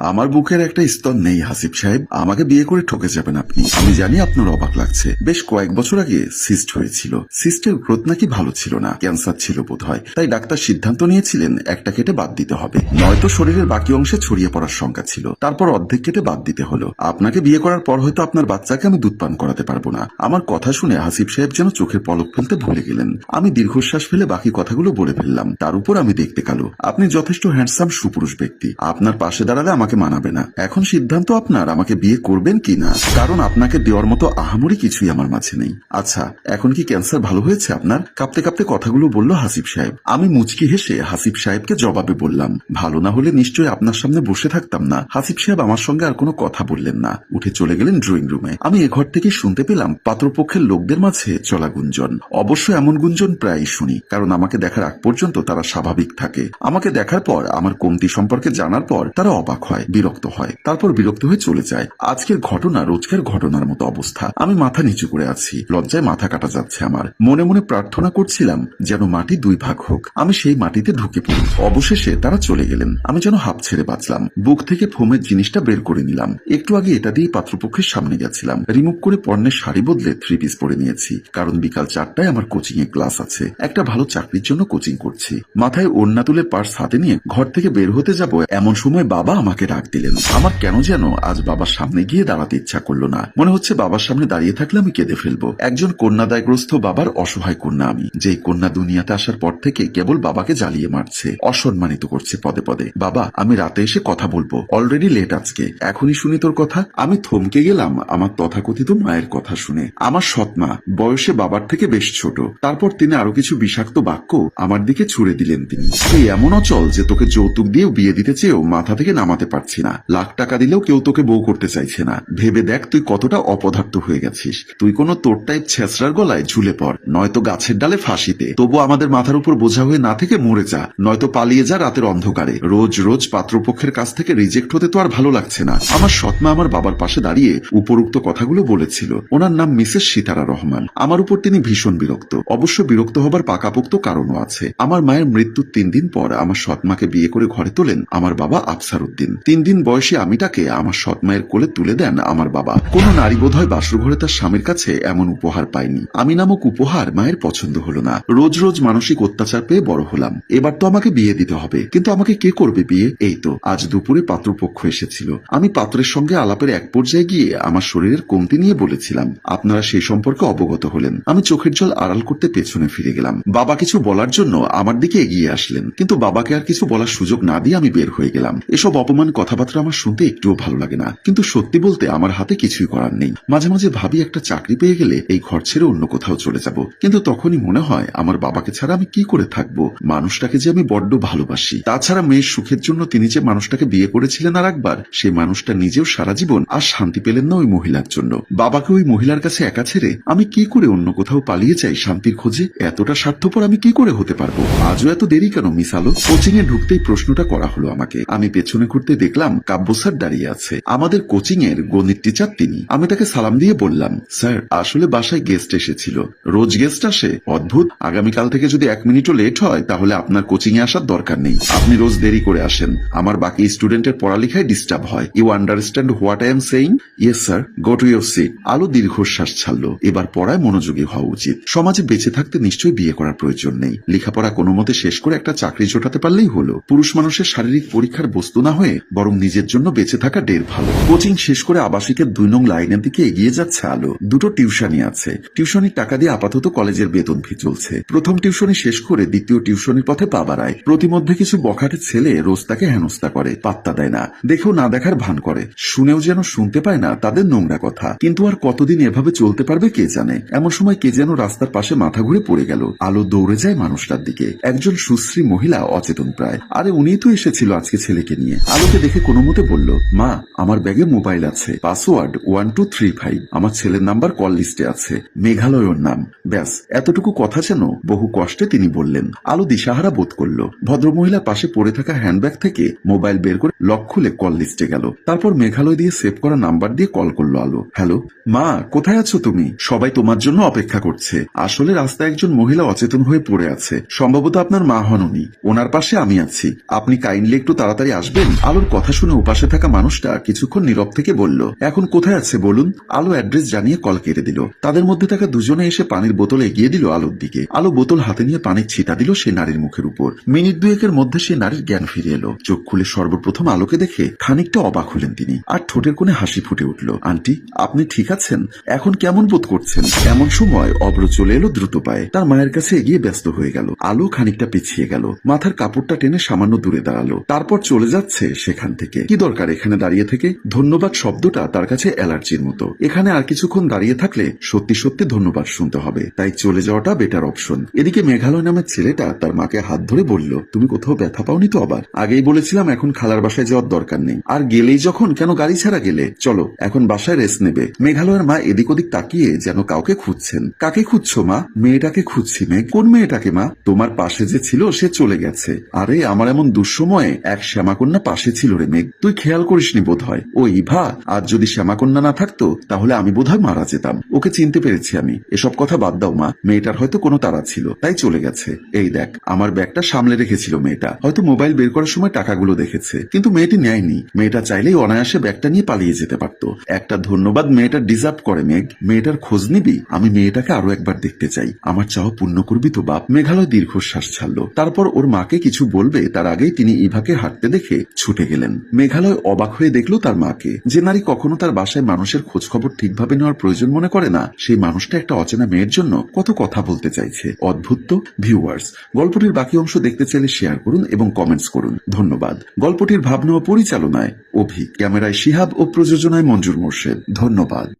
আমার বুকের একটা স্তর নেই, হাসিব সাহেব। আমাকে বিয়ে করে ঠকে যাবেন আপনি। আমি জানি আপনার অবাক লাগছে। বেশ কয়েক বছর আগে সিস্ট হয়েছিল। সিস্টের গ্রোথ নাকি ভালো ছিল না, ক্যান্সার ছিল বোধ হয় তাই ডাক্তার সিদ্ধান্ত নিয়েছিলেন, একটা কেটে বাদ দিতে হবে। নয়তো শরীরের বাকি অংশে ছড়িয়ে পড়ার শঙ্কা ছিল। তারপর অর্ধেক কেটে বাদ দিতে হলো। আপনাকে বিয়ে করার পর হয়তো আপনার বাচ্চাকে আমি দুধ পান করাতে পারব না। আমার কথা শুনে হাসিব সাহেব যেন চোখের পলক ফেলতে ভুলে গেলেন। আমি দীর্ঘশ্বাস ফেলে বাকি কথাগুলো বলে ফেললাম। তার উপর আমি দেখতে কালো। আপনি যথেষ্ট হ্যান্ডসাম সুপুরুষ ব্যক্তি। আপনার পাশে দাঁড়ালে আমাকে মানাবে না। এখন সিদ্ধান্ত আপনার, আমাকে বিয়ে করবেন কি না? কারণ আপনাকে দেওয়ার মতো আহামরি কিছুই আমার মাঝে নেই। আচ্ছা এখন কি ক্যান্সার ভালো হয়েছে আপনার? কাঁপতে কাঁপতে কথাগুলো বলল হাসিব সাহেব। আমি মুচকি হেসে হাসিব সাহেবকে জবাবে বললাম, ভালো না হলে নিশ্চয়ই আপনার সামনে বসে থাকতাম না। হাসিব সাহেব আমার সঙ্গে আর কোনো কথা বললেন না। উঠে চলে গেলেন ড্রয়িং রুমে। আমি এ ঘর থেকে শুনতে পেলাম, পাত্রপক্ষের লোকদের মাঝে চলা গুঞ্জন। অবশ্য এমন গুঞ্জন প্রায়ই শুনি, কারণ আমাকে দেখার আগ পর্যন্ত তারা স্বাভাবিক থাকে। আমাকে দেখার পর, আমার কমতি সম্পর্কে জানার পর তারা অবাক হয়। বিরক্ত হয়, তারপর বিরক্ত হয়ে চলে যায়। আজকের ঘটনা রোজকার ঘটনার মতো অবস্থা। আমি মাথা নিচু করে আছি, লজ্জায় মাথা কাটা যাচ্ছে আমার। মনে মনে প্রার্থনা করছিলাম যেন মাটি দুই ভাগ হোক। আমি সেই মাটিতে ঢুকে পড়ি। অবশেষে তারা চলে গেলেন। আমি যেন হাঁপ ছেড়ে বাঁচলাম। বুক থেকে ফোমের জিনিসটা বের করে নিলাম। একটু আগে এটা দিয়ে পাত্রপক্ষের সামনে গেছিলাম। রিমুভ করে পণ্যের শাড়ি বদলে থ্রি পিস পরে নিয়েছি। কারণ বিকাল চারটায় আমার কোচিং এ ক্লাস আছে। একটা ভালো চাকরির জন্য কোচিং করছি। মাথায় ওড়না তুলে পার্স হাতে নিয়ে ঘর থেকে বের হতে যাব এমন সময় বাবা আমাকে ডাক দিলেন। আমার কেন যেন আজ বাবার সামনে গিয়ে দাঁড়াতে ইচ্ছা করল না। মনে হচ্ছে বাবার সামনে দাঁড়িয়ে থাকলে আমি কেঁদে ফেলব। একজন কন্যাদায়গ্রস্ত বাবার অসহায় কন্যা আমি, যেই কন্যা দুনিয়াতে আসার পর থেকে কেবল বাবাকে জ্বালিয়ে মারছে, অসম্মানিত করছে পদে পদে। বাবা, আমি রাতে এসে কথা বলব। অলরেডি লেট আজকে। এখনই শুনি তোর কথা। আমি থমকে গেলাম আমার তথাকথিত মায়ের কথা শুনে। আমার সৎমা, বয়সে বাবার থেকে বেশ ছোট। তারপর তিনি আরও কিছু বিষাক্ত বাক্য আমার দিকে ছুড়ে দিলেন তিনি। তুই এমন অচল যে তোকে যৌতুক দিয়ে বিয়ে দিতে চেয়েও মাথা থেকে নামাতে পারছি না। লাখ টাকা দিলেও কেউ তোকে বউ করতে চাইছে না। ভেবে দেখ তুই কতটা অপদার্থ হয়ে গেছিস। তুই কোনো তোর টাইপ ছেঁচড়ার গলায় ঝুলে পড়। নয়তো গাছের ডালে ফাঁসিতে। তবু আমাদের মাথার উপর বোঝা হয়ে না থেকে মরে যা। নয়তো পালিয়ে যা রাতের অন্ধকারে। রোজ রোজ পাত্রপক্ষের কাছ থেকে রিজেক্ট হতে তো আর ভালো লাগছে না। আমার সৎমা আমার বাবার পাশে দাঁড়িয়ে উপরোক্ত কথাগুলো বলেছিল। ওনার নাম মিসেস সীতারা রহমান। আমার উপর তিনি ভীষণ বিরক্ত। অবশ্য বিরক্ত হবার পাকাপোক্ত কারণও আছে। আমার মায়ের মৃত্যুর তিন দিন পর আমার সৎমাকে বিয়ে করে ঘরে তোলেন আমার বাবা আফসার উদ্দিন তিন দিন বয়সী আমিটাকে আমার সৎমায়ের কোলে তুলে দেন আমার বাবা। কোন নারী বোধ হয় বাসরঘরে তার স্বামীর কাছে এমন উপহার পায়নি। আমি নামক উপহার মায়ের পছন্দ হলো না। রোজ রোজ মানসিক অত্যাচার পেয়ে বড় হলাম। এবার তো আমাকে বিয়ে দিতে হবে। কিন্তু আমাকে কে করবে বিয়ে? এই তো, আজ দুপুরে পাত্রপক্ষ এসেছিল। আমি পাত্রের সঙ্গে আলাপের এক পর্যায়ে গিয়ে আমার শরীরের কমতি নিয়ে বলেছিলাম, আপনারা সেই সম্পর্কে অবগত হলেন। আমি চোখের জল আড়াল করতে পেছনে ফিরে গেলাম। বাবা কিছু বলার জন্য আমার দিকে এগিয়ে আসলেন। কিন্তু বাবাকে আর কিছু বলার সুযোগ না দিয়ে আমি বের হয়ে গেলাম। এসব অপমান কথাবার্তা আমার শুনতে একটুও ভালো লাগে না। কিন্তু সত্যি বলতে আমার হাতে কিছুই করার নেই। মাঝে মাঝে ভাবি একটা চাকরি পেয়ে গেলে এই ঘর ছেড়ে অন্য কোথাও চলে যাব। কিন্তু তখনই মনে হয় আমার বাবাকে ছাড়া আমি কি করে থাকব? মানুষটাকে যে আমি বড্ড ভালোবাসি। তাছাড়া মেয়ের সুখের জন্য তিনি যে মানুষটাকে বিয়ে করেছিলেন আর একবার সেই মানুষটা নিজেও সারা জীবন আর শান্তি পেলেন না ওই মহিলার জন্য। বাবাকে ওই মহিলার কাছে একা ছেড়ে আমি কি করে অন্য কোথাও পালিয়ে যাই শান্তির খোঁজে? এতটা স্বার্থপর আমি কি করে হতে পারব? আজও এত দেরি কেন, মিস কোচিং এ ঢুকতেই প্রশ্নটা করা হলো আমাকে। আমি পেছনে ঘুরতে দেখলাম কাব্য স্যার দাঁড়িয়ে আছে। আমাদের কোচিং এর গণিত টিচার তিনি। আমি তাকে সালাম দিয়ে বললাম, স্যার, আসলে বাসায় গেস্ট এসেছিল। রোজ গেস্ট আসে? অদ্ভুত। আগামীকাল থেকে যদি এক মিনিটও লেট হয়, তাহলে আপনার কোচিং এ আসার দরকার নেই। আপনি রোজ দেরি করে আসেন। আমার বাকি স্টুডেন্টের পড়ালেখায় ডিস্টার্ব হয়। You understand what I am saying yes sir go to your seat Alo দীর্ঘশ্বাস ছাড়লো। এবার পড়ায় মনোযোগী হওয়া উচিত। সমাজে বেঁচে থাকতে নিশ্চয়ই বিয়ে করার প্রয়োজন নেই। লেখাপড়া কোনো মতে শেষ করে একটা চাকরি জোটাতে পারলেই হলো। পুরুষ মানুষের শারীরিক পরীক্ষার বস্তু না হয়ে বরং নিজের জন্য বেঁচে থাকা ঢের ভালো। কোচিং শেষ করে আবাসিকের দুই নং লাইনের দিকে এগিয়ে যাচ্ছে আলো। দুটো টিউশনি আছে। টিউশনির টাকা দিয়ে আপাতত কলেজের বেতন ফি চলছে। প্রথম টিউশনি শেষ করে দ্বিতীয় টিউশনির পথে পা বাড়ায়। প্রতিমধ্যে কিছু বখাটে ছেলে রোজ তাকে হেনস্থা করে, পাত্তা দেয় না। দেখেও না দেখার ভান করে। শুনেও যেন শুনতে পায় না তাদের নোংরা কথা। কিন্তু আর কতদিন এভাবে চলতে পারবে কে জানে? এমন সময় কে যেন রাস্তার পাশে মাথা ঘুরে পড়ে গেল। আলো দৌড়ে যায় মানুষটার দিকে। একজন সুশ্রী মহিলা অচেতন প্রায়। আরে উনি তো এসেছিল আজকে ছেলেকে নিয়ে। আলোকে দেখে কোনো মতে বলল, মা, আমার ব্যাগে মোবাইল আছে। Password one two three five. আমার ছেলের নাম্বার কল লিস্টে আছে। মেঘালয়ের নাম। ব্যাস, এতটুকু কথা যেন বহু কষ্টে তিনি বললেন। আলো দিশাহারা বোধ করল, ভদ্রমহিলার পাশে পড়ে থাকা হ্যান্ডব্যাগ থেকে মোবাইল বের করে লক খুলে কল লিস্টে গেল। তারপর মেঘালয় দিয়ে সেভ করা নাম্বার দিয়ে কল করল আলো। হ্যালো, মা, কোথায় আছো তুমি? সবাই তোমার জন্য অপেক্ষা করছে। আসলে রাস্তায় একজন মহিলা অচেতন হয়ে পড়ে আছে। সম্ভবত আপনার মা হন উনি ওনার পাশে আমি আছি। আপনি কাইন্ডলি একটু তাড়াতাড়ি আসবেন? আলোর কথা শুনে উপাসে থাকা মানুষটা কিছুক্ষণ নীরব থেকে বলল, এখন কোথায় আছে বলুন? আলো অ্যাড্রেস জানিয়ে কল কেটে দিল। তাদের মধ্যে থাকা দুজনে এসে পানির বোতল এগিয়ে দিল আলোর দিকে। আলো বোতল হাতে নিয়ে পানির ছিটা দিল সে নারীর মুখের উপর। মিনিট দুয়েকের মধ্যে সে নারীর জ্ঞান ফিরে এলো। চোখ খুলে সর্বপ্রথম আলোকে দেখে খানিকটা অবাক হলেন তিনি আর ঠোঁটের কোণে হাসি ফুটে উঠল। আন্টি, আপনি ঠিক আছেন? এখন কেমন বোধ করছেন? এমন সময় অব্র চলে এলো দ্রুত পায়ে। তার মায়ের কাছে এগিয়ে ব্যস্ত হয়ে গেল। আলো খানিকটা পিছিয়ে গেল। মাথার কাপড়টা টেনে সামান্য দূরে দাঁড়াল। তারপর চলে যাচ্ছে সেখান। থেকে। কি দরকার এখানে দাঁড়িয়ে থেকে? ধন্যবাদ শব্দটা তার কাছে অ্যালার্জির মতো। এখানে আর কিছুক্ষণ দাঁড়িয়ে থাকলে সত্যি সত্যি ধন্যবাদ শুনতে হবে। তাই চলে যাওয়াটা বেটার অপশন এদিকে মেঘালয় নামের ছেলেটা তার মাকে হাত ধরে বলল, তুমি কোথাও ব্যথা পাওনি তো আবার? আগেই বলেছিলাম এখন খালার বাসায় যাওয়ার দরকার নেই। আর গেলেই যখন কেন গাড়ি ছাড়া গেলে? চলো, এখন বাসায় রেস্ট নেবে। মেঘালয়ের মা এদিক ওদিক তাকিয়ে যেন কাউকে খুঁজছেন। কাকে খুঁজছো মা? মেয়েটাকে খুঁজছি মেঘ কোন মেয়েটাকে মা? তোমার পাশে যে ছিল সে চলে গেছে। আরে, আমার এমন দুঃসময়ে এক শ্যামাকন্যা পাশে ছিল রে মেঘ, তুই খেয়াল করিসনি বোধ হয় ও ইভা, আজ যদি শ্যামাকন্যা না থাকতো, তাহলে আমি বোধহয় মারা যেতাম। ওকে চিনতে পেরেছি আমি। এসব কথা বাদ দাও মা, মেয়েটার হয়তো কোনো তারা ছিল, তাই চলে গেছে। এই দেখ, আমার ব্যাগটা সামলে রেখেছিল মেয়েটা। হয়তো মোবাইল বের করার সময় টাকাগুলো দেখেছে, কিন্তু মেয়েটি নেয়নি। মেয়েটা চাইলেই অনায়াসে ব্যাগটা নিয়ে পালিয়ে যেতে পারতো। একটা ধন্যবাদ মেয়েটা ডিজার্ভ করে মেঘ। মেয়েটার খোঁজ নিবি? আমি মেয়েটাকে আরও একবার দেখতে চাই। আমার চাওয়া পূর্ণ করবি তো বাপ? মেঘালয় দীর্ঘশ্বাস ছাড়লো। তারপর ওর মাকে কিছু বলবে, তার আগেই তিনি ইভাকে হাঁটতে দেখে ছুটে গেলেন। মেঘালয় অবাক হয়ে দেখল তার মাকে। যে নারী কখনো তার বাসায় মানুষের খোঁজ খবর ঠিকভাবে নেওয়ার প্রয়োজন মনে করে না, সেই মানুষটা একটা অচেনা মেয়ের জন্য কত কথা বলতে চাইছে। অদ্ভুত ভিউয়ার্স গল্পটির বাকি অংশ দেখতে চাইলে শেয়ার করুন এবং কমেন্টস করুন। ধন্যবাদ। গল্পটির ভাবনা ও পরিচালনায় অভি। ক্যামেরায় শিহাব ও প্রযোজনায় মঞ্জুর মোর্শেদ। ধন্যবাদ।